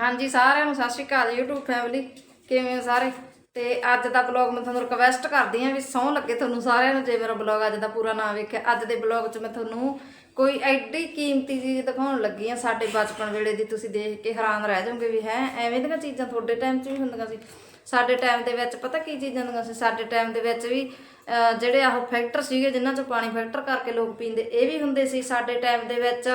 ਹਾਂਜੀ, ਸਾਰਿਆਂ ਨੂੰ ਸਤਿ ਸ਼੍ਰੀ ਅਕਾਲ YouTube ਫੈਮਿਲੀ ਕਿਵੇਂ ਹੋ ਸਾਰੇ? ਤੇ ਅੱਜ ਦਾ ਬਲੌਗ ਮੈਂ ਤੁਹਾਨੂੰ ਰਿਕਵੈਸਟ ਕਰਦੀ ਹਾਂ ਵੀ ਸੌਂ ਲੱਗੇ ਤੁਹਾਨੂੰ ਸਾਰਿਆਂ ਨੂੰ, ਜੇ ਮੇਰਾ ਬਲੌਗ ਅੱਜ ਦਾ ਪੂਰਾ ਨਾ ਵੇਖਿਆ। ਅੱਜ ਦੇ ਬਲੌਗ 'ਚ ਮੈਂ ਤੁਹਾਨੂੰ ਕੋਈ ਐਡੀ ਕੀਮਤੀ ਚੀਜ਼ ਦਿਖਾਉਣ ਲੱਗੀ ਆ ਸਾਡੇ ਬਚਪਨ ਵੇਲੇ ਦੀ ਤੁਸੀਂ ਦੇਖ ਕੇ ਹੈਰਾਨ ਰਹਿ ਜਾਓਗੇ ਵੀ ਹੈ, ਐਵੇਂ ਦੀਆਂ ਚੀਜ਼ਾਂ ਤੁਹਾਡੇ ਟਾਈਮ 'ਚ ਵੀ ਹੁੰਦੀਆਂ ਸੀ। ਸਾਡੇ ਟਾਈਮ ਦੇ ਵਿੱਚ ਪਤਾ ਕੀ ਚੀਜ਼ਾਂ ਹੁੰਦੀਆਂ ਸੀ? ਸਾਡੇ ਟਾਈਮ ਦੇ ਵਿੱਚ ਵੀ ਜਿਹੜੇ ਆਹ ਫੈਕਟਰ ਸੀਗੇ, ਜਿਨ੍ਹਾਂ 'ਚੋਂ ਪਾਣੀ ਫੈਕਟਰ ਕਰਕੇ ਲੋਕ ਪੀਂਦੇ, ਇਹ ਵੀ ਹੁੰਦੇ ਸੀ ਸਾਡੇ ਟਾਈਮ ਦੇ ਵਿੱਚ।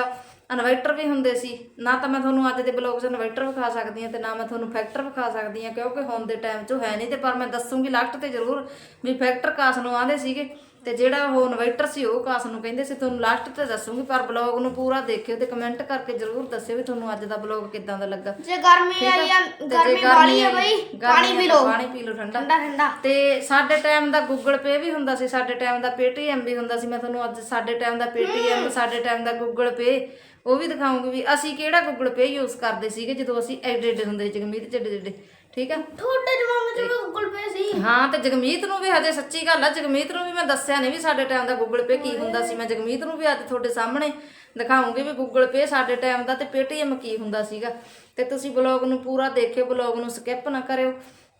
ਇਨਵਰਟਰ ਵੀ ਹੁੰਦੇ ਸੀ। ਨਾ ਤਾਂ ਮੈਂ ਤੁਹਾਨੂੰ ਅੱਜ ਦੇ ਬਲੌਗ 'ਚ ਇਨਵਰਟਰ ਵਿਖਾ ਸਕਦੀ ਹਾਂ ਤੇ ਨਾ ਮੈਂ ਤੁਹਾਨੂੰ ਫੈਕਟਰ ਵਿਖਾ ਸਕਦੀ ਹਾਂ, ਕਿਉਂਕਿ ਹੁਣ ਦੇ ਟਾਈਮ 'ਚ ਹੈ ਨਹੀਂ ਤੇ ਪਰ ਮੈਂ ਦੱਸੂਗੀ ਲਾਸਟ ਤੇ ਜ਼ਰੂਰ ਵੀ ਫੈਕਟਰ ਕਾਸ ਨੂੰ ਆਂਦੇ ਸੀਗੇ। ਤੇ ਜਿਹੜਾ ਉਹ ਇਨਵਰਟਰ ਸੀ ਉਹ ਕਾਸ ਨੂੰ ਕਹਿੰਦੇ ਸੀ ਤੁਹਾਨੂੰ ਲਾਸਟ ਤੇ ਦੱਸੂਗੀ ਪਰ ਬਲੌਗ ਨੂੰ ਪੂਰਾ ਦੇਖਿਓ ਤੇ ਕਮੈਂਟ ਕਰਕੇ ਜ਼ਰੂਰ ਦੱਸਿਓ ਵੀ ਤੁਹਾਨੂੰ ਅੱਜ ਦਾ ਬਲੌਗ ਕਿੱਦਾਂ ਦਾ ਲੱਗਾ। ਜੇ ਗਰਮੀ? ਆਈ ਆ ਗਰਮੀ ਵਾਲੀ ਆ ਬਈ ਪਾਣੀ ਪੀ ਲਓ। ਪਾਣੀ ਪੀ ਲਓ ਠੰਡਾ। ਠੰਡਾ ਠੰਡਾ। ਤੇ ਸਾਡੇ ਟਾਈਮ ਦਾ ਗੂਗਲ ਪੇ ਵੀ ਹੁੰਦਾ ਸੀ ਸਾਡੇ ਟਾਈਮ ਦਾ ਪੇਟੀਐਮ ਵੀ ਹੁੰਦਾ ਸੀ ਮੈਂ ਤੁਹਾਨੂੰ ਅੱਜ ਸਾਡੇ ਟਾਈਮ ਦਾ ਪੇਟੀਐਮ ਸਾਡੇ ਟਾਈਮ ਦਾ ਗੂਗਲ ਪੇ ਉਹ ਵੀ ਦਿਖਾਉਂਗੀ ਵੀ ਅਸੀਂ ਕਿਹੜਾ ਗੂਗਲ ਪੇ ਯੂਜ਼ ਕਰਦੇ ਸੀਗੇ ਜਦੋਂ ਅਸੀਂ ਐਡੇ ਐਡੇ ਹੁੰਦੇ ਸੀ ਜਗਮੀਤ ਜਿੱਡੇ ਜਿੱਡੇ ਠੀਕ ਆ? ਤੁਹਾਡੇ ਜ਼ਮਾਨੇ 'ਚ ਵੀ ਗੂਗਲ ਪੇ ਸੀ। ਹਾਂ ਤੇ ਜਗਮੀਤ ਨੂੰ ਵੀ ਹਜੇ ਸੱਚੀ ਗੱਲ ਆ ਜਗਮੀਤ ਨੂੰ ਵੀ ਮੈਂ ਦੱਸਿਆ ਨਹੀਂ ਵੀ ਸਾਡੇ ਟਾਈਮ ਦਾ ਗੂਗਲ ਪੇ ਕੀ ਹੁੰਦਾ ਸੀ। ਮੈਂ ਜਗਮੀਤ ਨੂੰ ਵੀ ਅੱਜ ਤੁਹਾਡੇ ਸਾਹਮਣੇ ਦਿਖਾਉਂਗੀ ਵੀ ਗੂਗਲ ਪੇ ਸਾਡੇ ਟਾਈਮ ਦਾ ਤੇ ਪੇਟੀਐਮ ਕੀ ਹੁੰਦਾ ਸੀਗਾ। ਤੇ ਤੁਸੀਂ ਬਲੌਗ ਨੂੰ ਪੂਰਾ ਦੇਖਿਓ ਬਲੌਗ ਨੂੰ ਸਕਿਪ ਨਾ ਕਰਿਓ।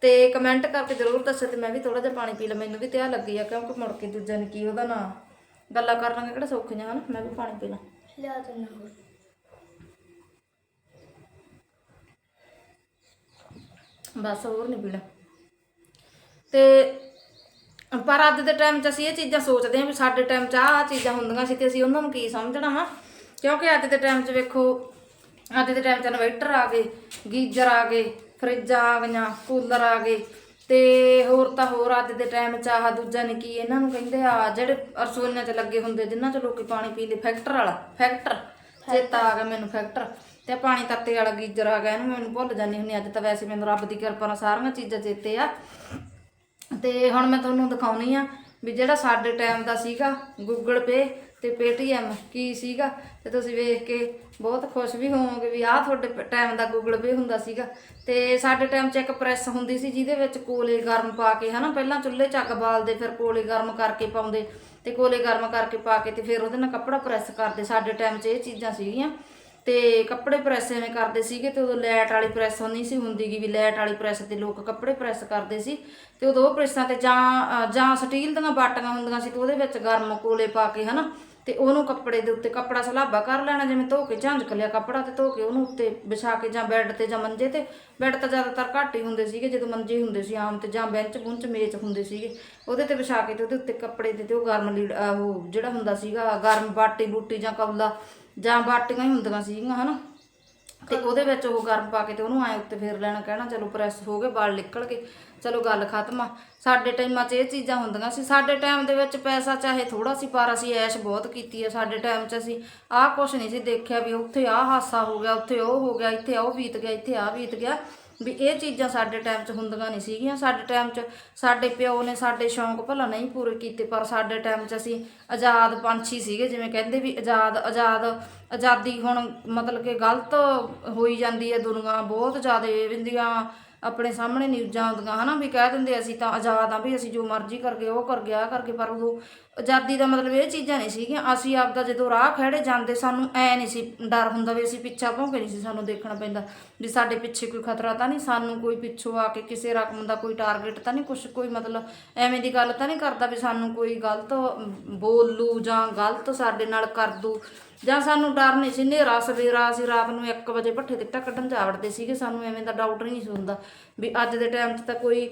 ਤੇ ਕਮੈਂਟ ਕਰਕੇ ਜ਼ਰੂਰ ਦੱਸਿਓ ਤੇ ਮੈਂ ਵੀ ਥੋੜਾ ਜਿਹਾ ਪਾਣੀ ਪੀ ਲਾਂ ਮੈਨੂੰ ਵੀ ਤਿਆਹ ਲੱਗੀ ਆ ਕਿਉਂਕਿ ਮੁੜ ਕੇ ਦੂਜਾ ਨੇ ਕੀ ਉਹਦਾ ਨਾਂ ਗੱਲਾਂ ਕਰਨਾਂਗੇ ਕਿਹੜਾ ਸੌਖੀਆਂ ਹਨ ਮੈਂ ਵੀ ਪਾਣੀ ਪੀ ਲਾਂ। ਲਿਆ ਤੈਨੂੰ ਹੋਰ। ਬਸ ਹੋਰ ਨਹੀਂ ਪੀਣਾ। ਤੇ ਪਰ ਅੱਜ ਦੇ ਟਾਈਮ 'ਚ ਅਸੀਂ ਇਹ ਚੀਜ਼ਾਂ ਸੋਚਦੇ ਹਾਂ ਵੀ ਸਾਡੇ ਟਾਈਮ 'ਚ ਆਹ ਚੀਜ਼ਾਂ ਹੁੰਦੀਆਂ ਸੀ ਤੇ ਅਸੀਂ ਉਹਨਾਂ ਨੂੰ ਕੀ ਸਮਝਣਾ ਵਾ? ਕਿਉਂਕਿ ਅੱਜ ਦੇ ਟਾਈਮ 'ਚ ਵੇਖੋ, ਅੱਜ ਦੇ ਟਾਈਮ 'ਚ ਇਨਵਰਟਰ ਆ ਗਏ, ਗੀਜ਼ਰ ਆ ਗਏ ਫਰਿੱਜਾਂ ਆ ਗਈਆਂ ਕੂਲਰ ਆ ਗਏ ਤੇ ਹੋਰ ਤਾਂ ਹੋਰ ਅੱਜ ਦੇ ਟਾਈਮ 'ਚ ਆਹ ਦੂਜਾ ਨੇ ਕੀ ਇਹਨਾਂ ਨੂੰ ਕਹਿੰਦੇ ਆ, ਜਿਹੜੇ ਰਸੋਈਆਂ 'ਚ ਲੱਗੇ ਹੁੰਦੇ ਜਿਨ੍ਹਾਂ 'ਚ ਲੋਕੀ ਪਾਣੀ ਪੀ ਫੈਕਟਰ ਵਾਲਾ ਫੈਕਟਰ ਚੇਤਾ ਆ ਗਿਆ ਮੈਨੂੰ ਫੈਕਟਰ ਤੇ ਪਾਣੀ ਤੱਤੇ ਵਾਲਾ ਗੀਜ਼ਰ ਆ ਗਿਆ, ਇਹਨੂੰ ਮੈਨੂੰ ਭੁੱਲ ਜਾਂਦੀ ਹੁੰਦੀ ਅੱਜ ਤਾਂ ਵੈਸੇ ਮੈਨੂੰ ਰੱਬ ਦੀ ਕਿਰਪਾ ਨਾਲ ਸਾਰੀਆਂ ਚੀਜ਼ਾਂ ਚੇਤੇ ਆ। ਤੇ ਹੁਣ ਮੈਂ ਤੁਹਾਨੂੰ ਦਿਖਾਉਣੀ ਆ ਵੀ ਜਿਹੜਾ ਸਾਡੇ ਟਾਈਮ ਦਾ ਸੀਗਾ ਗੂਗਲ ਪੇ ਤੇ ਪੇਟੀਐਮ ਕੀ ਸੀਗਾ। ਤੇ ਤੁਸੀਂ ਵੇਖ ਕੇ ਬਹੁਤ ਖੁਸ਼ ਵੀ ਹੋਵੋਗੇ ਵੀ ਆਹ ਤੁਹਾਡੇ ਟਾਈਮ ਦਾ ਗੂਗਲ ਪੇ ਹੁੰਦਾ ਸੀਗਾ। ਤੇ ਸਾਡੇ ਟਾਈਮ 'ਚ ਇੱਕ ਪ੍ਰੈਸ ਹੁੰਦੀ ਸੀ ਜਿਹਦੇ ਵਿੱਚ ਕੋਲੇ ਗਰਮ ਪਾ ਕੇ, ਹਨਾ, ਪਹਿਲਾਂ ਚੁੱਲ੍ਹੇ 'ਚ ਅੱਗ ਬਾਲਦੇ, ਫਿਰ ਕੋਲੇ ਗਰਮ ਕਰਕੇ ਪਾਉਂਦੇ ਤੇ ਕੋਲੇ ਗਰਮ ਕਰਕੇ ਪਾ ਕੇ ਤੇ ਫਿਰ ਉਹਦੇ ਨਾਲ ਕੱਪੜਾ ਪ੍ਰੈਸ ਕਰਦੇ। ਸਾਡੇ ਟਾਈਮ 'ਚ ਇਹ ਚੀਜ਼ਾਂ ਸੀਗੀਆਂ। ਤੇ ਕੱਪੜੇ ਪ੍ਰੈਸ ਐਵੇਂ ਕਰਦੇ ਸੀਗੇ ਤੇ ਉਦੋਂ ਲੈਟ ਵਾਲੀ ਪ੍ਰੈਸ ਨਹੀਂ ਸੀ, ਹੁੰਦੀ ਗੀ ਵੀ ਲੈਟ ਵਾਲੀ ਪ੍ਰੈਸ ਤੇ ਲੋਕ ਕੱਪੜੇ ਪ੍ਰੈਸ ਕਰਦੇ ਸੀ ਤੇ ਉਦੋਂ ਉਹ ਪ੍ਰੈਸਾਂ ਤੇ ਜਾਂ ਜਾਂ ਸਟੀਲ ਦੀਆਂ ਬਾਟੀਆਂ ਹੁੰਦੀਆਂ ਸੀ ਤੇ ਉਹਦੇ ਵਿੱਚ ਗਰਮ ਕੋਲੇ ਪਾ ਕੇ, ਹਨਾ, ਤੇ ਉਹਨੂੰ ਕੱਪੜੇ ਦੇ ਉੱਤੇ ਕੱਪੜਾ ਸਲਾਬਾ ਕਰ ਲੈਣਾ, ਜਿਵੇਂ ਧੋ ਕੇ ਝੰਜਕ ਲਿਆ ਕੱਪੜਾ ਤੇ ਧੋ ਕੇ ਉਹਨੂੰ ਉੱਤੇ ਵਿਛਾ ਕੇ ਜਾਂ ਬੈੱਡ ਤੇ ਜਾਂ ਮੰਜੇ ਤੇ, ਬੈੱਡ ਤਾਂ ਜ਼ਿਆਦਾਤਰ ਘੱਟ ਹੀ ਹੁੰਦੇ ਸੀਗੇ, ਜਦੋਂ ਮੰਜੇ ਹੁੰਦੇ ਸੀ ਆਮ ਤੇ ਜਾਂ ਬੈਂਚ ਬੁੰਚ ਮੇਜ਼ ਹੁੰਦੇ ਸੀਗੇ, ਉਹਦੇ ਤੇ ਵਿਛਾ ਕੇ ਤੇ ਉਹਦੇ ਉੱਤੇ ਕੱਪੜੇ ਦੇ ਤੇ ਉਹ ਗਰਮ ਲੀੜ, ਉਹ ਜਿਹੜਾ ਹੁੰਦਾ ਸੀਗਾ, ਗਰਮ ਬਾਟੀ ਬੂਟੀ ਜਾਂ ਕੌਲਾ ਜਾਂ ਬਾਟੀਆਂ ਹੀ ਹੁੰਦੀਆਂ ਸੀਗੀਆਂ, ਹਨਾ? ਤੇ ਉਹਦੇ ਵਿੱਚ ਉਹ ਗਰਮ ਪਾ ਕੇ ਤੇ ਉਹਨੂੰ ਐ ਉੱਤੇ ਫੇਰ ਲੈਣਾ ਕਹਿਣਾ, ਚਲੋ ਪ੍ਰੈਸ ਹੋ ਗਏ, ਵਾਲ ਨਿਕਲ ਗਏ। ਚਲੋ ਗੱਲ ਖਤਮ ਆ। ਸਾਡੇ ਟਾਈਮਾਂ 'ਚ ਇਹ ਚੀਜ਼ਾਂ ਹੁੰਦੀਆਂ ਸੀ। ਸਾਡੇ ਟਾਈਮ ਦੇ ਵਿੱਚ ਪੈਸਾ ਚਾਹੇ ਥੋੜਾ ਸੀ, ਪਰ ਅਸੀਂ ਐਸ਼ ਬਹੁਤ ਕੀਤੀ ਆ ਸਾਡੇ ਟਾਈਮ 'ਚ ਅਸੀਂ। ਆਹ ਕੁਛ ਨਹੀਂ ਸੀ ਦੇਖਿਆ ਵੀ ਉੱਥੇ ਆਹ ਹਾਸਾ ਹੋ ਗਿਆ, ਉੱਥੇ ਉਹ ਹੋ ਗਿਆ, ਇੱਥੇ ਉਹ ਬੀਤ ਗਿਆ, ਇੱਥੇ ਆਹ ਬੀਤ ਗਿਆ। ਵੀ ਇਹ ਚੀਜ਼ਾਂ ਸਾਡੇ ਟਾਈਮ 'ਚ ਹੁੰਦੀਆਂ ਨਹੀਂ ਸੀਗੀਆਂ। ਸਾਡੇ ਟਾਈਮ 'ਚ ਸਾਡੇ ਪਿਓ ਨੇ ਸਾਡੇ ਸ਼ੌਂਕ ਭਲਾ ਨਹੀਂ ਪੂਰੇ ਕੀਤੇ, ਪਰ ਸਾਡੇ ਟਾਈਮ 'ਚ ਅਸੀਂ ਆਜ਼ਾਦ ਪੰਛੀ ਸੀਗੇ, ਜਿਵੇਂ ਕਹਿੰਦੇ ਵੀ ਆਜ਼ਾਦ ਆਜ਼ਾਦ, ਆਜ਼ਾਦੀ ਹੁਣ ਮਤਲਬ ਕਿ ਗਲਤ ਹੋਈ ਜਾਂਦੀ ਹੈ ਦੁਨੀਆ, ਬਹੁਤ ਜ਼ਿਆਦਾ ਵਿੰਦੀਆਂ ਆਪਣੇ ਸਾਹਮਣੇ ਨਿਊਜ਼ਾਂ ਆਉਂਦੀਆਂ ਹਨਾ? ਵੀ ਕਹਿ ਦਿੰਦੇ ਅਸੀਂ ਤਾਂ ਆਜ਼ਾਦ ਆ, ਵੀ ਅਸੀਂ ਜੋ ਮਰਜ਼ੀ ਕਰਕੇ ਉਹ ਕਰ ਗਿਆ ਕਰਕੇ ਪਰ ਉਦੋਂ ਆਜ਼ਾਦੀ ਦਾ ਮਤਲਬ ਇਹ ਚੀਜ਼ਾਂ ਨਹੀਂ ਸੀਗੀਆਂ। ਅਸੀਂ ਆਪਦਾ ਜਦੋਂ ਰਾਹ ਖੜੇ ਜਾਂਦੇ, ਸਾਨੂੰ ਐ ਨਹੀਂ ਸੀ ਡਰ ਹੁੰਦਾ ਵੀ ਅਸੀਂ ਪਿੱਛਾ ਭੌਂਕੇ ਨਹੀਂ ਸੀ ਸਾਨੂੰ ਦੇਖਣਾ ਪੈਂਦਾ, ਵੀ ਸਾਡੇ ਪਿੱਛੇ ਕੋਈ ਖਤਰਾ ਤਾਂ ਨਹੀਂ, ਸਾਨੂੰ ਕੋਈ ਪਿੱਛੋਂ ਆ ਕੇ ਕਿਸੇ ਰਕਮ ਦਾ ਕੋਈ ਟਾਰਗੇਟ ਤਾਂ ਨਹੀਂ, ਕੁਛ ਕੋਈ ਮਤਲਬ ਐਵੇਂ ਦੀ ਗੱਲ ਤਾਂ ਨਹੀਂ ਕਰਦਾ ਵੀ ਸਾਨੂੰ ਕੋਈ ਗਲਤ ਬੋਲੂ ਜਾਂ ਗਲਤ ਸਾਡੇ ਨਾਲ ਕਰ ਦੂ। ਜਾਂ ਸਾਨੂੰ ਡਰ ਨਹੀਂ ਸੀ, ਹਨੇਰਾ ਸਵੇਰਾ ਅਸੀਂ ਰਾਤ ਨੂੰ 1 ਵਜੇ ਭੱਠੇ ਤੇ ਟੱਕ ਕੱਢਣ ਜਾ ਵੜਦੇ ਸੀਗੇ, ਸਾਨੂੰ ਐਵੇਂ ਦਾ ਡਾਊਟ ਨਹੀਂ ਸੀ ਹੁੰਦਾ ਵੀ ਅੱਜ ਦੇ ਟਾਈਮ 'ਚ ਤਾਂ ਕੋਈ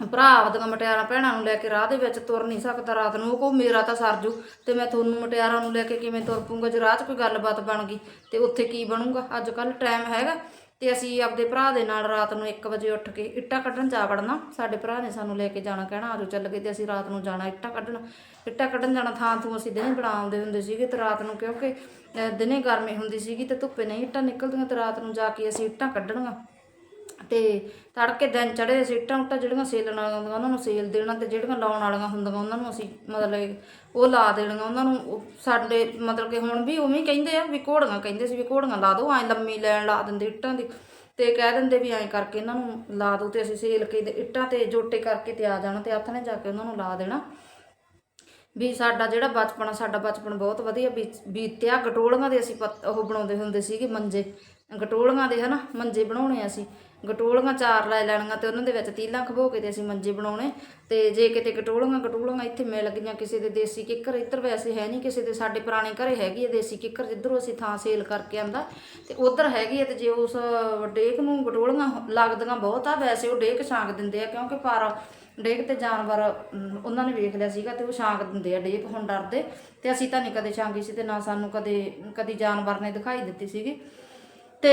ਭਰਾ ਆਪਦੀਆਂ ਮਟਿਆਰਾਂ ਭੈਣਾਂ ਨੂੰ ਲੈ ਕੇ ਰਾਹ ਦੇ ਵਿੱਚ ਤੁਰ ਨਹੀਂ ਸਕਦਾ ਰਾਤ ਨੂੰ, ਉਹ ਕੋ ਮੇਰਾ ਤਾਂ ਸਰਜੂ ਤੇ ਮੈਂ ਤੁਹਾਨੂੰ ਮਟਿਆਰਾਂ ਨੂੰ ਲੈ ਕੇ ਕਿਵੇਂ ਤੁਰ ਪੂੰਗਾ ਜੇ ਰਾਹ 'ਚ ਕੋਈ ਗੱਲਬਾਤ ਬਣ ਗਈ ਤੇ ਉੱਥੇ ਕੀ ਬਣੂਗਾ? ਅੱਜ ਕੱਲ ਟਾਈਮ ਹੈਗਾ। ਤੇ ਅਸੀਂ ਆਪਦੇ ਭਰਾ ਦੇ ਨਾਲ ਰਾਤ ਨੂੰ 1 ਵਜੇ ਉੱਠ ਕੇ ਇੱਟਾਂ ਕੱਢਣ ਜਾ ਵੜਨਾ। ਸਾਡੇ ਭਰਾ ਨੇ ਸਾਨੂੰ ਲੈ ਕੇ ਜਾਣਾ ਕਹਿਣਾ ਆਜੋ ਚੱਲ ਗਏ ਤੇ ਅਸੀਂ ਰਾਤ ਨੂੰ ਜਾਣਾ ਇੱਟਾਂ ਕੱਢਣ। ਇੱਟਾਂ ਕੱਢਣ ਜਾਣਾ ਥਾਂ ਤੋਂ ਅਸੀਂ ਦਿਨੇ ਬਣਾਉਂਦੇ ਹੁੰਦੇ ਸੀਗੇ ਤੇ ਰਾਤ ਨੂੰ ਕਿਉਂਕਿ ਦਿਨੇ ਗਰਮੀ ਹੁੰਦੀ ਸੀਗੀ ਤੇ ਧੁੱਪੇ ਨਹੀਂ ਇੱਟਾਂ ਨਿਕਲਦੀਆਂ ਤੇ ਰਾਤ ਨੂੰ ਜਾ ਕੇ ਅਸੀਂ ਇੱਟਾਂ ਕੱਢਣੀਆਂ। ਤੇ ਤੜਕੇ ਦਿਨ ਚੜੇ ਸੀਟਾਂ ਉੱਟਾਂ ਜਿਹੜੀਆਂ ਸੇਲਣ ਵਾਲੀਆਂ ਹੁੰਦੀਆਂ ਉਹਨਾਂ ਨੂੰ ਸੇਲ ਦੇਣਾ ਤੇ ਜਿਹੜੀਆਂ ਲਾਉਣ ਵਾਲੀਆਂ ਹੁੰਦੀਆਂ, ਉਹਨਾਂ ਨੂੰ ਅਸੀਂ ਮਤਲਬ ਉਹ ਲਾ ਦੇਣੀਆਂ, ਉਹਨਾਂ ਨੂੰ ਉਹ ਸਾਡੇ ਮਤਲਬ ਕਿ ਹੁਣ ਵੀ ਉਵੇਂ ਕਹਿੰਦੇ ਆ ਵੀ ਘੋੜੀਆਂ ਕਹਿੰਦੇ ਸੀ ਵੀ ਘੋੜੀਆਂ ਲਾ ਦਿਓ ਐਂ ਲੰਮੀ ਲੈਣ ਲਾ ਦਿੰਦੇ ਇੱਟਾਂ ਦੀ ਤੇ ਕਹਿ ਦਿੰਦੇ ਵੀ ਐਂ ਕਰਕੇ ਇਹਨਾਂ ਨੂੰ ਲਾ ਦਿਓ ਤੇ ਅਸੀਂ ਸੇਲ ਕੇ ਇੱਟਾਂ ਤੇ ਜੋਟੇ ਕਰਕੇ ਤੇ ਆ ਜਾਣਾ ਤੇ ਹੱਥ ਨੇ ਜਾ ਕੇ ਉਹਨਾਂ ਨੂੰ ਲਾ ਦੇਣਾ। ਵੀ ਸਾਡਾ ਜਿਹੜਾ ਬਚਪਨ ਆ, ਸਾਡਾ ਬਚਪਨ ਬਹੁਤ ਵਧੀਆ ਬੀਤ- ਬੀਤਿਆ। ਗਟੋਲੀਆਂ ਦੇ ਅਸੀਂ ਪੱਤ- ਉਹ ਬਣਾਉਂਦੇ ਹੁੰਦੇ ਸੀਗੇ ਮੰਜੇ, ਗਟੋਲੀਆਂ ਦੇ ਹਨਾ, ਮੰਜੇ ਬਣਾਉਣੇ ਅਸੀਂ। ਗਟੋਲੀਆਂ ਚਾਰ ਲੈ ਲੈਣੀਆਂ ਤੇ ਉਹਨਾਂ ਦੇ ਵਿੱਚ ਤੀਲਾਂ ਖਬੋ ਕੇ ਤੇ ਅਸੀਂ ਮੰਜੇ ਬਣਾਉਣੇ। ਤੇ ਜੇ ਕਿਤੇ ਗਟੋਲੀਆਂ ਗਟੋਲੀਆਂ ਇੱਥੇ ਮਿਲ ਗਈਆਂ ਕਿਸੇ ਦੇ ਦੇਸੀ ਕਿੱਕਰ, ਇੱਧਰ ਵੈਸੇ ਹੈ ਨਹੀਂ ਕਿਸੇ ਦੇ, ਸਾਡੇ ਪੁਰਾਣੇ ਘਰੇ ਹੈਗੀ ਹੈ ਦੇਸੀ ਕਿੱਕਰ, ਜਿੱਧਰੋਂ ਅਸੀਂ ਥਾਂ ਸੇਲ ਕਰਕੇ ਆਂਦਾ। ਤੇ ਉਧਰ ਹੈਗੀ ਹੈ ਤੇ ਜੇ ਉਸ ਡੇਕ ਨੂੰ ਗਟੋਲੀਆਂ ਲੱਗਦੀਆਂ ਬਹੁਤ ਆ, ਵੈਸੇ ਉਹ ਡੇਕ ਛਾਂਕ ਦਿੰਦੇ ਆ, ਕਿਉਂਕਿ ਪਰ ਡੇਕ ਤੇ ਜਾਨਵਰ ਉਹਨਾਂ ਨੇ ਵੇਖ ਲਿਆ ਸੀਗਾ ਤੇ ਉਹ ਛਾਂਕ ਦਿੰਦੇ ਆ ਡੇਕ ਹੁਣ ਡਰਦੇ। ਤੇ ਅਸੀਂ ਤਾਂ ਨਹੀਂ ਕਦੇ ਛਾਂਗੀ ਸੀ ਤੇ ਨਾ ਸਾਨੂੰ ਕਦੇ, ਕਦੀ ਜਾਨਵਰ ਨੇ ਦਿਖਾਈ ਦਿੱਤੀ ਸੀਗੀ। ਤੇ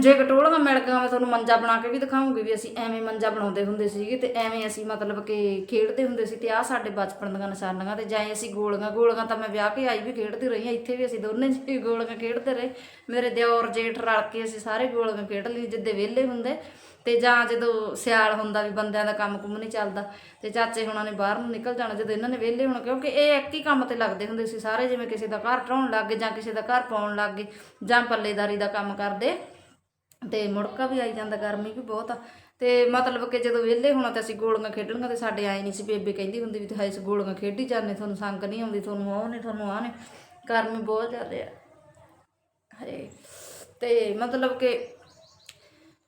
ਜੇ ਕਟੋਲੀਆਂ ਮਿਲ ਗਈਆਂ ਮੈਂ ਤੁਹਾਨੂੰ ਮੰਜਾ ਬਣਾ ਕੇ ਵੀ ਦਿਖਾਉਂਗੀ ਵੀ ਅਸੀਂ ਐਵੇਂ ਮੰਜਾ ਬਣਾਉਂਦੇ ਹੁੰਦੇ ਸੀਗੇ ਤੇ ਐਵੇਂ ਅਸੀਂ ਮਤਲਬ ਕਿ ਖੇਡਦੇ ਹੁੰਦੇ ਸੀ ਤੇ ਆਹ ਸਾਡੇ ਬਚਪਨ ਦੀਆਂ ਨਿਸ਼ਾਨੀਆਂ ਤੇ ਜਾਏ ਅਸੀਂ ਗੋਲੀਆਂ ਗੋਲੀਆਂ ਤਾਂ ਮੈਂ ਵਿਆਹ ਕੇ ਆਈ ਵੀ ਖੇਡਦੀ ਰਹੀ ਹਾਂ, ਇੱਥੇ ਵੀ ਅਸੀਂ ਦੋਨੇ ਜੀ ਗੋਲੀਆਂ ਖੇਡਦੇ ਰਹੇ। ਮੇਰੇ ਦਿਓਰ ਜੇਠ ਰਲ ਕੇ ਅਸੀਂ ਸਾਰੇ ਗੋਲੀਆਂ ਖੇਡ ਲਈ, ਜਿੱਦੇ ਵਿਹਲੇ ਹੁੰਦੇ। ਤੇ ਜਾਂ ਜਦੋਂ ਸਿਆਲ ਹੁੰਦਾ ਵੀ ਬੰਦਿਆਂ ਦਾ ਕੰਮ ਕੁੰਮ ਨਹੀਂ ਚੱਲਦਾ, ਤੇ ਚਾਚੇ ਹੁਣਾਂ ਨੇ ਬਾਹਰ ਨੂੰ ਨਿਕਲ ਜਾਣਾ, ਜਦੋਂ ਇਹਨਾਂ ਨੇ ਵਿਹਲੇ ਹੋਣਾ, ਕਿਉਂਕਿ ਇਹ ਇੱਕ ਹੀ ਕੰਮ ਤੇ ਲੱਗਦੇ ਹੁੰਦੇ ਸੀ ਸਾਰੇ, ਜਿਵੇਂ ਕਿਸੇ ਦਾ ਘਰ ਢਾਉਣ ਲੱਗ ਗਏ ਜਾਂ ਕਿਸੇ ਦਾ ਘਰ ਪਾਉਣ ਲੱਗ ਗਏ, ਜਾਂ ਪੱਲੇਦਾਰੀ ਦਾ ਕੰਮ ਕਰਦੇ। ਤੇ ਮੁੜਕਾ ਵੀ ਆਈ ਜਾਂਦਾ, ਗਰਮੀ ਵੀ ਬਹੁਤ ਆ। ਤੇ ਮਤਲਬ ਕਿ ਜਦੋਂ ਵਿਹਲੇ ਹੋਣਾ ਤੇ ਅਸੀਂ ਗੋਲੀਆਂ ਖੇਡਣੀਆਂ ਤੇ ਸਾਡੇ ਆਏ ਨਹੀਂ ਸੀ, ਬੇਬੇ ਕਹਿੰਦੀ ਹੁੰਦੀ ਵੀ ਤੁਸੀਂ ਗੋਲੀਆਂ ਖੇਡੀ ਜਾਂਦੇ, ਤੁਹਾਨੂੰ ਸੰਗ ਨਹੀਂ ਆਉਂਦੀ, ਤੁਹਾਨੂੰ ਆਹ ਨੇ, ਤੁਹਾਨੂੰ ਆਹ ਨੇ। ਗਰਮੀ ਬਹੁਤ ਜ਼ਿਆਦਾ ਆ। ਹਰੇ ਤੇ ਮਤਲਬ ਕਿ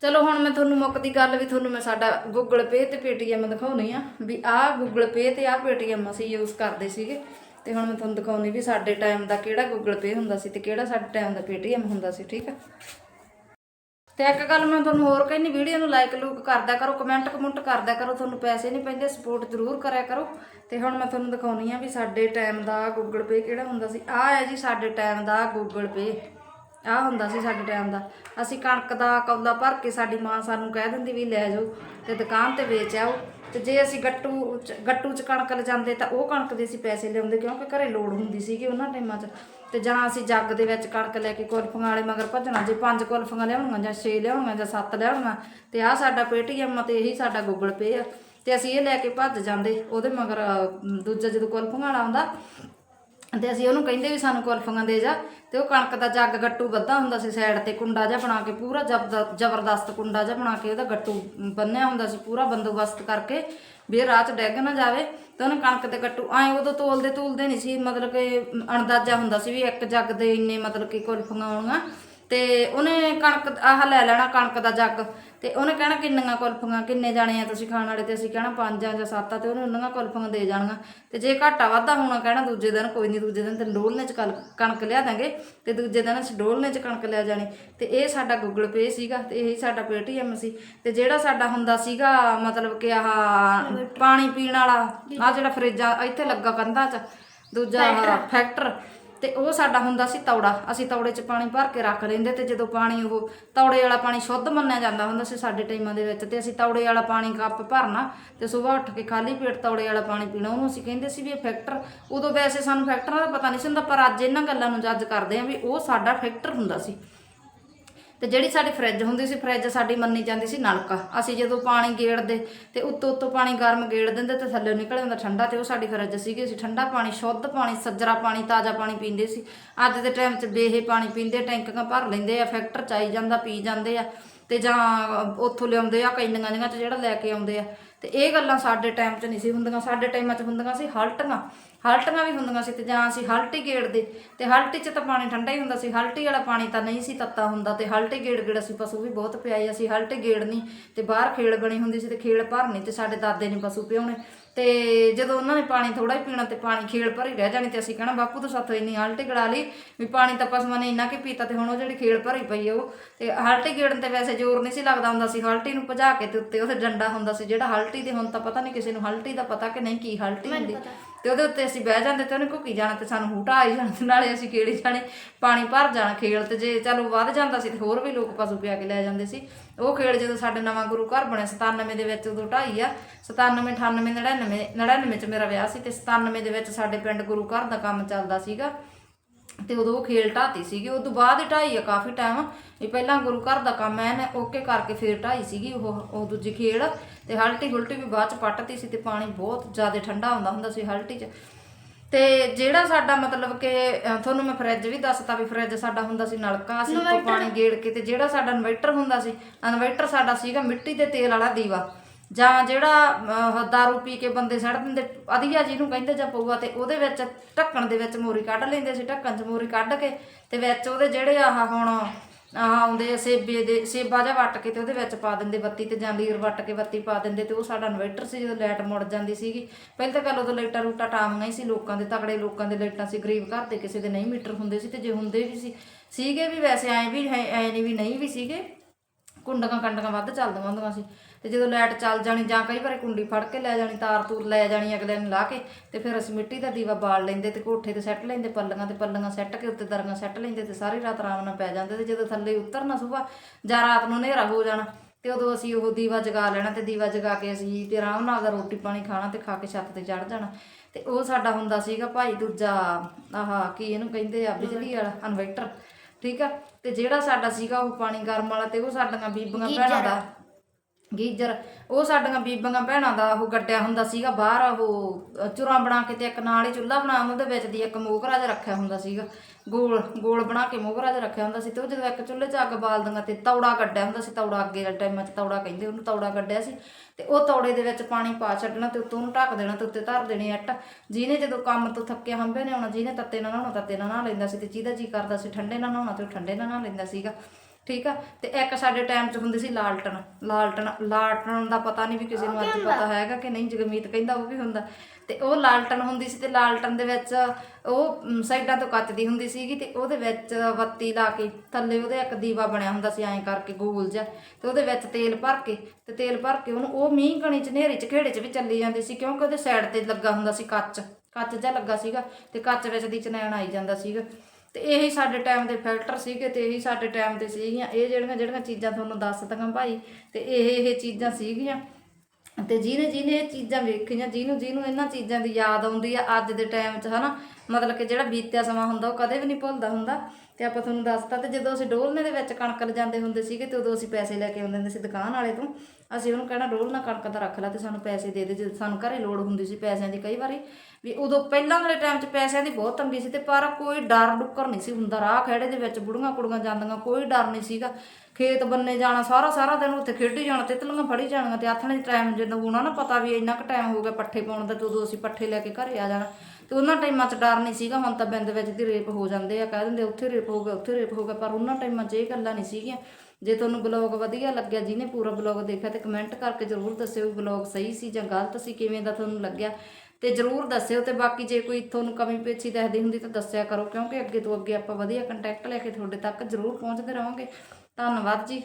ਚਲੋ ਹੁਣ ਮੈਂ ਤੁਹਾਨੂੰ ਮੁੱਕਦੀ ਗੱਲ ਵੀ ਤੁਹਾਨੂੰ ਮੈਂ ਸਾਡਾ ਗੂਗਲ Pay ਤੇ Paytm ਦਿਖਾਉਣੀ ਆ, ਵੀ ਆਹ ਗੂਗਲ ਪੇ ਤੇ ਆਹ Paytm ਅਸੀਂ ਯੂਜ਼ ਕਰਦੇ ਸੀਗੇ। ਤੇ ਹੁਣ ਮੈਂ ਤੁਹਾਨੂੰ ਦਿਖਾਉਣੀ ਵੀ ਸਾਡੇ ਟਾਈਮ ਦਾ ਕਿਹੜਾ ਗੂਗਲ Pay ਹੁੰਦਾ ਸੀ ਤੇ ਕਿਹੜਾ ਸਾਡੇ ਟਾਈਮ ਦਾ Paytm ਹੁੰਦਾ ਸੀ, ਠੀਕ ਆ? ਤੇ ਇੱਕ ਗੱਲ ਮੈਂ ਤੁਹਾਨੂੰ ਹੋਰ ਕਹਿੰਦੀ, ਵੀਡੀਓ ਨੂੰ ਲਾਈਕ ਲੂਕ ਕਰਦਾ ਕਰੋ ਕਮੈਂਟ ਕਮੁੰਟ ਕਰਦਾ ਕਰੋ, ਤੁਹਾਨੂੰ ਪੈਸੇ ਨਹੀਂ ਪੈਂਦੇ ਸਪੋਰਟ ਜ਼ਰੂਰ ਕਰਿਆ ਕਰੋ। ਤੇ ਹੁਣ ਮੈਂ ਤੁਹਾਨੂੰ ਦਿਖਾਉਣੀ ਆ ਵੀ ਸਾਡੇ ਟਾਈਮ ਦਾ ਗੂਗਲ Pay ਕਿਹੜਾ ਹੁੰਦਾ ਸੀ। ਆਹ ਹੈ ਜੀ ਸਾਡੇ ਟਾਈਮ ਦਾ ਗੂਗਲ Pay ਆਹ ਹੁੰਦਾ ਸੀ ਸਾਡੇ ਟਾਈਮ ਦਾ। ਅਸੀਂ ਕਣਕ ਦਾ ਕੌਲਾ ਭਰ ਕੇ ਸਾਡੀ ਮਾਂ ਸਾਨੂੰ ਕਹਿ ਦਿੰਦੀ ਵੀ ਲੈ ਜਾਓ ਤੇ ਦੁਕਾਨ ਤੇ ਵੇਚ ਆਓ। ਤੇ ਜੇ ਅਸੀਂ ਗੱਟੂ ਚ- ਗੱਟੂ ਚ ਕਣਕ ਲਿਜਾਂਦੇ ਤਾਂ ਉਹ ਕਣਕ ਦੇ ਅਸੀਂ ਪੈਸੇ ਲਿਆਉਂਦੇ ਕਿਉਂਕਿ ਘਰੇ ਲੋੜ ਹੁੰਦੀ ਸੀਗੀ ਉਹਨਾਂ ਟਾਈਮਾਂ 'ਚ। ਤੇ ਜਾਂ ਅਸੀਂ ਜੱਗ ਦੇ ਵਿੱਚ ਕਣਕ ਲੈ ਕੇ ਕੁਲਫੀਆਂ ਵਾਲੇ ਮਗਰ ਭੱਜਣਾ ਜੇ ਪੰਜ ਕੁਲਫੀਆਂ ਲਿਆਉਣੀਆਂ ਜਾਂ ਛੇ ਲਿਆਉਣੀਆਂ ਜਾਂ ਸੱਤ ਲਿਆਉਣੀਆਂ ਤੇ ਆਹ ਸਾਡਾ ਪੇਟੀਐਮ ਤੇ ਇਹੀ ਸਾਡਾ ਗੂਗਲ ਪੇ ਆ। ਤੇ ਅਸੀਂ ਇਹ ਲੈ ਕੇ ਭੱਜ ਜਾਂਦੇ ਉਹਦੇ ਮਗਰ ਅਮ, ਦੂਜਾ ਜਦੋਂ ਕੁਲਫੀਆਂ ਵਾਲਾ ਆਉਂਦਾ ਤੇ ਅਸੀਂ ਉਹਨੂੰ ਕਹਿੰਦੇ ਵੀ ਸਾਨੂੰ ਕੁਲਫੀਆਂ ਦੇ ਜਾ, ਤੇ ਉਹ ਕਣਕ ਦਾ ਜੱਗ ਗੱਟੂ ਬੱਧਾ ਹੁੰਦਾ ਸੀ ਸਾਈਡ ਤੇ ਕੁੰਡਾ ਜਿਹਾ ਬਣਾ ਕੇ, ਪੂਰਾ ਜ਼ਬਰਦ- ਜ਼ਬਰਦਸਤ ਕੁੰਡਾ ਜਿਹਾ ਬਣਾ ਕੇ ਉਹਦਾ ਗੱਟੂ ਬੰਨਿਆ ਹੁੰਦਾ ਸੀ, ਪੂਰਾ ਬੰਦੋਬਸਤ ਕਰਕੇ ਵੀ ਇਹ ਰਾਹ 'ਚ ਡੈਗ ਨਾ ਜਾਵੇ। ਤੇ ਉਹਨੇ ਕਣਕ ਦੇ ਗੱਟੂ ਐ ਉਦੋਂ ਤੋਲਦੇ ਤੋਲਦੇ ਨਹੀਂ ਸੀ, ਮਤਲਬ ਕਿ ਅੰਦਾਜ਼ਾ ਹੁੰਦਾ ਸੀ ਵੀ ਇੱਕ ਜੱਗ ਦੇ ਇੰਨੇ ਮਤਲਬ ਕਿ ਕੁਲਫੀਆਂ ਆਉਣੀਆਂ ਤੇ ਉਹਨੇ ਕਣਕ, ਆਹ ਲੈ ਲੈਣਾ ਕਣਕ ਦਾ ਜੱਗ। ਤੇ ਉਹਨੇ ਕਹਿਣਾ ਕਿੰਨੀਆਂ ਕੁਲਫੀਆਂ ਕਿੰਨੇ ਜਾਣੇ ਆ ਤੁਸੀਂ ਖਾਣ ਵਾਲੇ? ਤੇ ਅਸੀਂ ਕਹਿਣਾ ਪੰਜ ਆ ਜਾਂ ਸੱਤ ਆ ਤੇ ਉਹਨੇ ਉਹਨਾਂ ਕੁਲਫੀਆਂ ਦੇ ਜਾਣੀਆਂ। ਤੇ ਜੇ ਘਾਟਾ ਵਾਧਾ ਹੋਣਾ ਕਹਿਣਾ ਦੂਜੇ ਦਿਨ ਕੋਈ ਨਹੀਂ ਦੂਜੇ ਦਿਨ ਤੇ ਡੋਲਨੇ ਚ ਕਣਕ ਲਿਆ ਦਾਂਗੇ ਤੇ ਦੂਜੇ ਦਿਨ ਅਸੀਂ ਡੋਲਨੇ ਚ ਕਣਕ ਲਿਆ ਜਾਣੀ। ਤੇ ਇਹ ਸਾਡਾ ਗੂਗਲ ਪੇ ਸੀਗਾ ਤੇ ਇਹੀ ਸਾਡਾ ਪੇਟੀਐਮ ਸੀ। ਤੇ ਜਿਹੜਾ ਸਾਡਾ ਹੁੰਦਾ ਸੀਗਾ ਮਤਲਬ ਕਿ ਆਹ ਪਾਣੀ ਪੀਣ ਵਾਲਾ ਆ ਜਿਹੜਾ ਫਰਿੱਜ ਇੱਥੇ ਲੱਗਾ ਕੰਧਾਂ 'ਚ। ਦੂਜਾ ਫੈਕਟਰ ਤੇ ਉਹ ਸਾਡਾ ਹੁੰਦਾ ਸੀ ਤੌੜਾ। ਅਸੀਂ ਤੌੜੇ 'ਚ ਪਾਣੀ ਭਰ ਕੇ ਰੱਖ ਲੈਂਦੇ ਤੇ ਜਦੋਂ ਪਾਣੀ ਉਹ ਤੌੜੇ ਵਾਲਾ ਪਾਣੀ ਸ਼ੁੱਧ ਮੰਨਿਆ ਜਾਂਦਾ ਹੁੰਦਾ ਸੀ ਸਾਡੇ ਟਾਈਮਾਂ ਦੇ ਵਿੱਚ, ਤੇ ਅਸੀਂ ਤੌੜੇ ਵਾਲਾ ਪਾਣੀ ਕੱਪ ਭਰਨਾ ਤੇ ਸਵੇਰ ਉੱਠ ਕੇ ਖਾਲੀ ਪੇਟ ਤੌੜੇ ਵਾਲਾ ਪਾਣੀ ਪੀਣਾ। ਉਹਨੂੰ ਅਸੀਂ ਕਹਿੰਦੇ ਸੀ ਵੀ ਇਹ ਫੈਕਟਰ ਉਦੋਂ ਵੈਸੇ ਸਾਨੂੰ ਫੈਕਟਰਾਂ ਦਾ ਪਤਾ ਨਹੀਂ ਸੀ ਹੁੰਦਾ, ਪਰ ਅੱਜ ਇਹਨਾਂ ਗੱਲਾਂ ਨੂੰ ਜੱਜ ਕਰਦੇ ਆ ਵੀ ਉਹ ਸਾਡਾ ਫੈਕਟਰ ਹੁੰਦਾ ਸੀ। ਤੇ ਜਿਹੜੀ ਸਾਡੀ ਫਰਿੱਜ ਹੁੰਦੀ ਸੀ, ਫਰਿੱਜ ਸਾਡੀ ਮੰਨੀ ਜਾਂਦੀ ਸੀ ਨਲਕਾ। ਅਸੀਂ ਜਦੋਂ ਪਾਣੀ ਗੇੜਦੇ ਤੇ ਉੱਤੋਂ ਉੱਤੋਂ ਪਾਣੀ ਗਰਮ ਗੇੜ ਦਿੰਦੇ ਤੇ ਥੱਲੇ ਨਿਕਲ ਜਾਂਦਾ ਠੰਡਾ ਤੇ ਉਹ ਸਾਡੀ ਫਰਿੱਜ ਸੀਗੀ। ਅਸੀਂ ਠੰਡਾ ਪਾਣੀ, ਸ਼ੁੱਧ ਪਾਣੀ, ਸੱਜਰਾ ਪਾਣੀ, ਤਾਜ਼ਾ ਪਾਣੀ ਪੀਂਦੇ ਸੀ। ਅੱਜ ਦੇ ਟਾਈਮ 'ਚ ਬੇਹੇ ਪਾਣੀ ਪੀਂਦੇ ਟੈਂਕੀਆਂ ਭਰ ਲੈਂਦੇ ਆ, ਫੈਕਟਰ ਚ ਆਈ ਜਾਂਦਾ, ਪੀ ਜਾਂਦੇ ਆ ਤੇ ਜਾਂ ਉੱਥੋਂ ਲਿਆਉਂਦੇ ਆ ਕਈਆਂ ਜਗ੍ਹਾ 'ਚ ਜਿਹੜਾ ਲੈ ਕੇ ਆਉਂਦੇ ਆ। ਤੇ ਇਹ ਗੱਲਾਂ ਸਾਡੇ ਟਾਈਮ 'ਚ ਨਹੀਂ ਸੀ ਹੁੰਦੀਆਂ। ਸਾਡੇ ਟਾਈਮਾਂ 'ਚ ਹੁੰਦੀਆਂ ਸੀ ਹਲਟੀਆਂ। ਹਲਟੀਆਂ ਵੀ ਹੁੰਦੀਆਂ ਸੀ ਤੇ ਜਾਂ ਅਸੀਂ ਹਲਟੀ ਗੇੜਦੇ ਤੇ ਹਲਟੀ 'ਚ ਤਾਂ ਪਾਣੀ ਠੰਡਾ ਹੀ ਹੁੰਦਾ ਸੀ ਹਲਟੀ ਵਾਲਾ ਪਾਣੀ ਤਾਂ ਨਹੀਂ ਸੀ ਤੱਤਾ ਹੁੰਦਾ ਤੇ ਹਲਟੀ ਗੇੜ ਗੇੜ ਅਸੀਂ ਪਸ਼ੂ ਵੀ ਬਹੁਤ ਪਿਆਏ ਅਸੀਂ ਹਲਟੀ ਗੇੜਨੀ ਤੇ ਬਾਹਰ ਖੇਲ ਬਣੀ ਹੁੰਦੀ ਸੀ ਤੇ ਖੇਲ ਭਰਨੀ ਤੇ ਸਾਡੇ ਦਾਦੇ ਨੇ ਪਸ਼ੂ ਪਿਆਉਣੇ ਤੇ ਜਦੋਂ ਉਹਨਾਂ ਨੇ ਪਾਣੀ ਥੋੜਾ ਹੀ ਪੀਣਾ ਤੇ ਪਾਣੀ ਖੇਲ ਭਰੀ ਰਹਿ ਜਾਣੀ ਤੇ ਅਸੀਂ ਕਹਿਣਾ ਬਾਪੂ ਤੂੰ ਸਾਥੋਂ ਇੰਨੀ ਹਲਟੀ ਗੜਾ ਲਈ ਵੀ ਪਾਣੀ ਤਾਂ ਪਸ਼ੂਆਂ ਨੇ ਇੰਨਾ ਕਿ ਪੀਤਾ ਤੇ ਹੁਣ ਉਹ ਜਿਹੜੀ ਖੇਲ ਭਰੀ ਪਈ ਉਹ। ਤੇ ਹਲਟੀ ਗੇੜਨ ਤੇ ਵੈਸੇ ਜ਼ੋਰ ਨਹੀਂ ਸੀ ਲੱਗਦਾ ਹੁੰਦਾ ਸੀ ਹਲਟੀ ਨੂੰ ਭਜਾ ਕੇ ਤੇ ਉੱਤੇ ਉਹਦੇ ਡੰਡਾ ਹੁੰਦਾ ਸੀ ਜਿਹੜਾ ਹਲਟੀ ਦੇ ਹੁਣ ਤਾਂ ਪਤਾ ਨਹੀਂ ਕਿਸੇ ਨੂੰ ਹਲਟੀ ਦਾ ਪਤਾ ਕਿ ਨਹੀਂ ਕੀ ਹਲਟੀ ਹੁੰਦੀ। ਤੇ ਉਹਦੇ ਉੱਤੇ ਅਸੀਂ ਬਹਿ ਜਾਂਦੇ ਤੇ ਉਹਨੇ ਘੁੱਕੀ ਜਾਣਾ ਤੇ ਸਾਨੂੰ ਹੂਟਾ ਆਈ ਜਾਣਾ ਤੇ ਨਾਲੇ ਅਸੀਂ ਕਿਹੜੀ ਜਾਣੇ, ਪਾਣੀ ਭਰ ਜਾਣਾ ਖੇਲ ਤੇ ਜੇ ਚਲੋ ਵੱਧ ਜਾਂਦਾ ਸੀ ਤੇ ਹੋਰ ਵੀ ਲੋਕ ਪਸ਼ੂ ਪਿਆ ਕੇ ਲੈ ਜਾਂਦੇ ਸੀ। ਉਹ ਖੇਲ ਜਦੋਂ ਸਾਡੇ ਨਵਾਂ ਗੁਰੂ ਘਰ ਬਣਿਆ 97 ਦੇ ਵਿੱਚ ਉਦੋਂ ਢਾਈ ਆ 97 98 99 99 ਚ ਮੇਰਾ ਵਿਆਹ ਸੀ ਤੇ 97 ਦੇ ਵਿੱਚ ਸਾਡੇ ਪਿੰਡ ਗੁਰੂ ਘਰ ਦਾ ਕੰਮ ਚੱਲਦਾ ਸੀਗਾ। ਤੇ ਉਦੋਂ ਉਹ ਖੇਲ ਢਾਤੀ ਸੀਗੀ। ਉਸ ਤੋਂ ਬਾਅਦ ਹੀ ਢਾਈ ਆ ਕਾਫੀ ਟਾਈਮ ਇਹ ਪਹਿਲਾਂ ਗੁਰੂ ਘਰ ਦਾ ਕੰਮ ਐ ਨੇ ਓਕੇ ਕਰਕੇ ਫੇਰ ਢਾਈ ਸੀਗੀ ਉਹ ਉਹ ਦੂਜੀ ਖੇਲ। ਤੇ ਹਲਟੀ ਹੁਲਟੀ ਵੀ ਬਾਅਦ ਚ ਪੱਟਤੀ ਸੀ ਤੇ ਪਾਣੀ ਬਹੁਤ ਜ਼ਿਆਦਾ ਠੰਡਾ ਹੁੰਦਾ ਹੁੰਦਾ ਸੀ ਹਲਟੀ ਚ। ਤੇ ਜਿਹੜਾ ਸਾਡਾ ਮਤਲਬ ਕਿ ਤੁਹਾਨੂੰ ਮੈਂ ਫਰਿੱਜ ਵੀ ਦੱਸਤਾ ਵੀ ਫਰਿੱਜ ਸਾਡਾ ਹੁੰਦਾ ਸੀ ਨਲਕਾ ਅਸੀਂ ਉੱਤੋਂ ਪਾਣੀ ਗੇੜ ਕੇ ਤੇ ਜਿਹੜਾ ਸਾਡਾ ਇਨਵਰਟਰ ਹੁੰਦਾ ਸੀ ਇਨਵਰਟਰ ਸਾਡਾ ਸੀਗਾ ਮਿੱਟੀ ਦੇ ਤੇਲ ਵਾਲਾ ਦੀਵਾ। ਜਾਂ ਜਿਹੜਾ ਅਹ, ਦਾਰੂ ਪੀ ਕੇ ਬੰਦੇ ਸੜ ਦਿੰਦੇ ਅਧੀਆ ਜਿਹਨੂੰ ਕਹਿੰਦੇ ਜਾਂ ਪਊਆ ਤੇ ਉਹਦੇ ਵਿੱਚ ਢੱਕਣ ਦੇ ਵਿੱਚ ਮੋਰੀ ਕੱਢ ਲੈਂਦੇ ਸੀ ਢੱਕਣ 'ਚ ਮੋਰੀ ਕੱਢ ਕੇ ਤੇ ਵਿੱਚ ਉਹਦੇ ਜਿਹੜੇ ਆਹ ਹੁਣ ਆਹ ਆਉਂਦੇ ਆ ਸੇਬੇ ਦੇ ਸੇਬਾ ਜਿਹਾ ਵੱਟ ਕੇ ਤੇ ਉਹਦੇ ਵਿੱਚ ਪਾ ਦਿੰਦੇ ਬੱਤੀ ਤੇ ਜਾਂ ਲੀਰ ਵੱਟ ਕੇ ਬੱਤੀ ਪਾ ਦਿੰਦੇ ਤੇ ਉਹ ਸਾਡਾ ਇਨਵਰਟਰ ਸੀ ਜਦੋਂ ਲਾਈਟ ਮੁੜ ਜਾਂਦੀ ਸੀਗੀ। ਪਹਿਲਾਂ ਤਾਂ ਗੱਲ ਉਦੋਂ ਲਾਈਟਾਂ ਰੂਟਾਂ ਟਾਮੀਆਂ ਹੀ ਸੀ ਲੋਕਾਂ ਦੇ ਤਕੜੇ ਲੋਕਾਂ ਦੇ ਲਾਈਟਾਂ ਸੀ ਗਰੀਬ ਘਰ ਦੇ ਕਿਸੇ ਦੇ ਨਹੀਂ ਮੀਟਰ ਹੁੰਦੇ ਸੀ ਤੇ ਜੇ ਹੁੰਦੇ ਵੀ ਸੀ ਸੀਗੇ ਵੀ ਵੈਸੇ ਐਂ ਵੀ ਐ ਨਹੀਂ ਵੀ ਨਹੀਂ ਵੀ ਸੀਗੇ ਕੁੰਡਕਾਂ ਕੰਡਕਾਂ ਵੱਧ ਚੱਲਦੀਆਂ ਹੁੰਦੀਆਂ ਸੀ। ਤੇ ਜਦੋਂ ਲਾਈਟ ਚੱਲ ਜਾਣੀ ਜਾਂ ਕਈ ਵਾਰੀ ਕੁੰਡੀ ਫੜ ਕੇ ਲੈ ਜਾਣੀ ਤਾਰ ਤੂਰ ਲੈ ਜਾਣੀ ਅਗਲੇ ਨੂੰ ਲਾ ਕੇ ਤੇ ਫਿਰ ਅਸੀਂ ਮਿੱਟੀ ਦਾ ਦੀਵਾ ਬਾਲ ਲੈਂਦੇ ਤੇ ਕੋਠੇ ਤੇ ਸੱਟ ਲੈਂਦੇ ਪੱਲੀਆਂ ਤੇ ਪੱਲੀਆਂ ਸੱਟ ਕੇ ਉੱਤੇ ਦਰੀਆਂ ਸੱਟ ਲੈਂਦੇ ਤੇ ਸਾਰੀ ਰਾਤ ਆਰਾਮ ਨਾਲ ਪੈ ਜਾਂਦੇ ਤੇ ਜਦੋਂ ਥੱਲੇ ਉਤਰਨਾ ਸੁਬਾ ਜਾਂ ਰਾਤ ਨੂੰ ਹਨੇਰਾ ਹੋ ਜਾਣਾ ਤੇ ਉਦੋਂ ਅਸੀਂ ਉਹ ਦੀਵਾ ਜਗਾ ਲੈਣਾ ਤੇ ਦੀਵਾ ਜਗਾ ਕੇ ਅਸੀਂ ਤੇ ਆਰਾਮ ਨਾਲ ਅਗਰ ਰੋਟੀ ਪਾਣੀ ਖਾਣਾ ਤੇ ਖਾ ਕੇ ਛੱਤ ਤੇ ਚੜ ਜਾਣਾ। ਤੇ ਉਹ ਸਾਡਾ ਹੁੰਦਾ ਸੀਗਾ ਭਾਈ ਦੂਜਾ ਆਹ ਕੀ ਇਹਨੂੰ ਕਹਿੰਦੇ ਆ ਬਿਜਲੀ ਵਾਲਾ ਇਨਵਰਟਰ ਠੀਕ ਆ? ਤੇ ਜਿਹੜਾ ਸਾਡਾ ਸੀਗਾ ਉਹ ਪਾਣੀ ਗਰਮ ਵਾਲਾ ਤੇ ਉਹ ਸਾਡੀਆਂ ਬੀਬੀਆਂ ਭੈਣਾਂ ਦਾ ਗੀਜਰ, ਉਹ ਸਾਡੀਆਂ ਬੀਬੀਆਂ ਭੈਣਾਂ ਦਾ ਉਹ ਗੱਡਿਆ ਹੁੰਦਾ ਸੀਗਾ, ਬਾਹਰ ਉਹ ਚੁਰਾ ਬਣਾ ਕੇ ਤੇ ਇੱਕ ਨਾਲ ਹੀ ਚੁੱਲ੍ਹਾ ਬਣਾ ਉਹਦੇ ਵਿੱਚ ਦੀ ਇੱਕ ਮੋਗਰਾ ਜਿਹਾ ਰੱਖਿਆ ਹੁੰਦਾ ਸੀਗਾ। ਗੋਲ ਗੋਲ ਬਣਾ ਕੇ ਮੋਗਰਾ ਜਿਹਾ ਰੱਖਿਆ ਹੁੰਦਾ ਸੀ ਤੇ ਉਹ ਜਦੋਂ ਇੱਕ ਚੁੱਲ੍ਹੇ 'ਚ ਅੱਗ ਬਾਲਦੀਆਂ ਤੇ ਤੌੜਾ ਕੱਢਿਆ ਹੁੰਦਾ ਸੀ, ਤੌੜਾ ਅੱਗੇ ਵਾਲੇ ਟਾਈਮਾਂ 'ਚ ਤੌੜਾ ਕਹਿੰਦੇ ਉਹਨੂੰ ਤੌੜਾ ਕੱਢਿਆ ਸੀ। ਤੇ ਉਹ ਤੌੜੇ ਦੇ ਵਿੱਚ ਪਾਣੀ ਪਾ ਛੱਡਣਾ ਤੇ ਉੱਤੋਂ ਉਹਨੂੰ ਢੱਕ ਦੇਣਾ ਤੇ ਉੱਤੇ ਧਰ ਦੇਣੀ ਅੱਟ ਜਿਹਨੇ ਜਦੋਂ ਕੰਮ ਤੋਂ ਥੱਕਿਆ ਹੰਬੇ ਨੇ ਆਉਣਾ, ਜਿਹਨੇ ਤੱਤੇ ਨਾਲ ਨਹਾਉਣਾ, ਤੱਤੇ ਨਾਲ ਨਹਾ ਲੈਂਦਾ ਸੀ ਤੇ ਜਿਹਦਾ ਜੀ ਕਰਦਾ ਸੀ ਠੰਡੇ ਨਾਲ ਨਹਾਉਣਾ ਤੇ ਉਹ ਠੰਡੇ ਨਾਲ ਨਹਾ ਲੈਂਦਾ ਸੀਗਾ। ਠੀਕ ਆ? ਤੇ ਇੱਕ ਸਾਡੇ ਟਾਈਮ 'ਚ ਹੁੰਦੀ ਸੀ ਲਾਲਟਨ ਲਾਲਟਨ ਲਾਲਟਨ ਦਾ ਪਤਾ ਨਹੀਂ ਵੀ ਕਿਸੇ ਨੂੰ ਅੱਜ ਪਤਾ ਹੈਗਾ ਕਿ ਨਹੀਂ ਜਗਮੀਤ ਕਹਿੰਦਾ ਉਹ ਵੀ ਹੁੰਦਾ। ਤੇ ਉਹ ਲਾਲਟਨ ਹੁੰਦੀ ਸੀ ਤੇ ਲਾਲਟਨ ਦੇ ਵਿੱਚ ਉਹ ਸਾਈਡਾਂ ਤੋਂ ਕੱਚ ਦੀ ਹੁੰਦੀ ਸੀਗੀ ਤੇ ਉਹਦੇ ਵਿੱਚ ਬੱਤੀ ਲਾ ਕੇ ਥੱਲੇ ਉਹਦੇ ਇੱਕ ਦੀਵਾ ਬਣਿਆ ਹੁੰਦਾ ਸੀ ਐਂ ਕਰਕੇ ਗੋਲ ਜਿਹਾ। ਤੇ ਉਹਦੇ ਵਿੱਚ ਤੇਲ ਭਰ ਕੇ ਤੇ ਤੇਲ ਭਰ ਕੇ ਉਹਨੂੰ ਉਹ ਮੀਂਹ ਕਣੀ ਚ ਨੇਰੇ ਚ ਖੇੜੇ ਚ ਵੀ ਚੱਲੀ ਜਾਂਦੀ ਸੀ ਕਿਉਂਕਿ ਉਹਦੇ ਸਾਈਡ ਤੇ ਲੱਗਾ ਹੁੰਦਾ ਸੀ ਕੱਚ। ਕੱਚ ਜਿਹਾ ਲੱਗਾ ਸੀਗਾ ਤੇ ਕੱਚ ਵਿੱਚ ਦੀ ਚਨੈਣ ਆਈ ਜਾਂਦਾ ਸੀਗਾ। ਤੇ ਇਹੀ ਸਾਡੇ ਟਾਈਮ ਦੇ ਫਿਲਟਰ ਸੀਗੇ ਤੇ ਇਹੀ ਸਾਡੇ ਟਾਈਮ ਤੇ ਸੀਗੀਆਂ। ਇਹ ਜਿਹੜੀਆਂ ਜਿਹੜੀਆਂ ਚੀਜ਼ਾਂ ਤੁਹਾਨੂੰ ਦੱਸ ਦਵਾਂ ਭਾਈ, ਤੇ ਇਹ ਇਹ ਚੀਜ਼ਾਂ ਸੀਗੀਆਂ। ਤੇ ਜਿਹਨੇ ਜਿਹਨੇ ਇਹ ਚੀਜ਼ਾਂ ਵੇਖੀਆਂ, ਜਿਹਨੂੰ ਜਿਹਨੂੰ ਇਹਨਾਂ ਚੀਜ਼ਾਂ ਦੀ ਯਾਦ ਆਉਂਦੀ ਆ ਅੱਜ ਦੇ ਟਾਈਮ 'ਚ, ਹਨਾ? ਮਤਲਬ ਕਿ ਜਿਹੜਾ ਬੀਤਿਆ ਸਮਾਂ ਹੁੰਦਾ, ਉਹ ਕਦੇ ਵੀ ਨਹੀਂ ਭੁੱਲਦਾ ਹੁੰਦਾ। ਤੇ ਆਪਾਂ ਤੁਹਾਨੂੰ ਦੱਸਤਾ ਤੇ ਜਦੋਂ ਅਸੀਂ ਡੋਲਨੇ ਦੇ ਵਿੱਚ ਕਣਕ ਲਿਜਾਂਦੇ ਹੁੰਦੇ ਸੀਗੇ ਤੇ ਉਦੋਂ ਅਸੀਂ ਪੈਸੇ ਲੈ ਕੇ ਆਉਂਦੇ ਹੁੰਦੇ ਸੀ ਦੁਕਾਨ ਵਾਲੇ ਤੋਂ। ਅਸੀਂ ਉਹਨੂੰ ਕਹਿਣਾ ਡੋਲਨਾ ਕਣਕ ਦਾ ਰੱਖ ਲੈ ਤੇ ਸਾਨੂੰ ਪੈਸੇ ਦੇ ਦੇ। ਜਦੋਂ ਸਾਨੂੰ ਘਰੇ ਲੋੜ ਹੁੰਦੀ ਸੀ ਪੈਸਿਆਂ ਦੀ ਕਈ ਵਾਰੀ, ਵੀ ਉਦੋਂ ਪਹਿਲਾਂ ਵਾਲੇ ਟਾਈਮ 'ਚ ਪੈਸਿਆਂ ਦੀ ਬਹੁਤ ਤੰਗੀ ਸੀ ਤੇ ਪਰ ਕੋਈ ਡਰ ਡੁੱਕਰ ਨਹੀਂ ਸੀ ਹੁੰਦਾ। ਰਾਹ ਖੇੜੇ ਦੇ ਵਿੱਚ ਬੁੜੀਆਂ ਕੁੜੀਆਂ ਜਾਂਦੀਆਂ, ਕੋਈ ਡਰ ਨਹੀਂ ਸੀਗਾ। ਖੇਤ ਬੰਨੇ ਜਾਣਾ, ਸਾਰਾ ਸਾਰਾ ਦਿਨ ਉੱਥੇ ਖੇਡੀ ਜਾਣਾ, ਤਿਤਲੀਆਂ ਫੜੀ ਜਾਣੀਆਂ ਤੇ ਆਥਣੇ ਟਾਈਮ ਜਦੋਂ ਹੋਣਾ ਨਾ ਪਤਾ ਵੀ ਇੰਨਾ ਕੁ ਟਾਈਮ ਹੋ ਗਿਆ ਪੱਠੇ ਪਾਉਣ ਦਾ, ਤੇ ਉਦੋਂ ਅਸੀਂ ਪੱਠੇ ਲੈ ਕੇ ਘਰੇ ਆ ਜਾਣਾ। ਤੇ ਉਹਨਾਂ ਟਾਈਮਾਂ 'ਚ ਡਰ ਨਹੀਂ ਸੀਗਾ, ਹੁਣ ਤਾਂ ਬਿੰਦ ਵਿੱਚ ਦੀ ਰੇਪ ਹੋ ਜਾਂਦੇ ਆ, ਕਹਿ ਦਿੰਦੇ ਉੱਥੇ ਰੇਪ ਹੋ ਗਿਆ, ਉੱਥੇ ਰੇਪ ਹੋ ਗਿਆ, ਪਰ ਉਹਨਾਂ ਟਾਈਮਾਂ 'ਚ ਇਹ ਗੱਲਾਂ ਨਹੀਂ ਸੀਗੀਆਂ। ਜੇ ਤੁਹਾਨੂੰ ਬਲੌਗ ਵਧੀਆ ਲੱਗਿਆ, ਜਿਹਨੇ ਪੂਰਾ ਬਲੌਗ ਦੇਖਿਆ ਤੇ ਕਮੈਂਟ ਕਰਕੇ ਜ਼ਰੂਰ ਦੱਸਿਓ ਵੀ ਬਲੌਗ ਸਹੀ ਸੀ ਜਾਂ ਗਲਤ ਸੀ, ਕਿਵੇਂ ਦਾ ਤੁਹਾਨੂੰ ਲੱਗਿਆ। ਤੇ ਜ਼ਰੂਰ ਦੱਸਿਓ ਤੇ ਬਾਕੀ ਜੇ ਕੋਈ ਤੁਹਾਨੂੰ ਕਮੀ ਪੇਚੀ ਦੱਸਦੀ ਹੁੰਦੀ ਤਾਂ ਦੱਸਿਆ ਕਰੋ, ਕਿਉਂਕਿ ਅੱਗੇ ਤੋਂ ਅੱਗੇ ਆਪਾਂ ਵਧੀਆ ਕੰਟੈਕਟ ਲੈ ਕੇ ਤੁਹਾਡੇ ਤੱਕ ਜ਼ਰੂਰ ਪਹੁੰਚਦੇ ਰਹਾਂਗੇ। ਧੰਨਵਾਦ ਜੀ।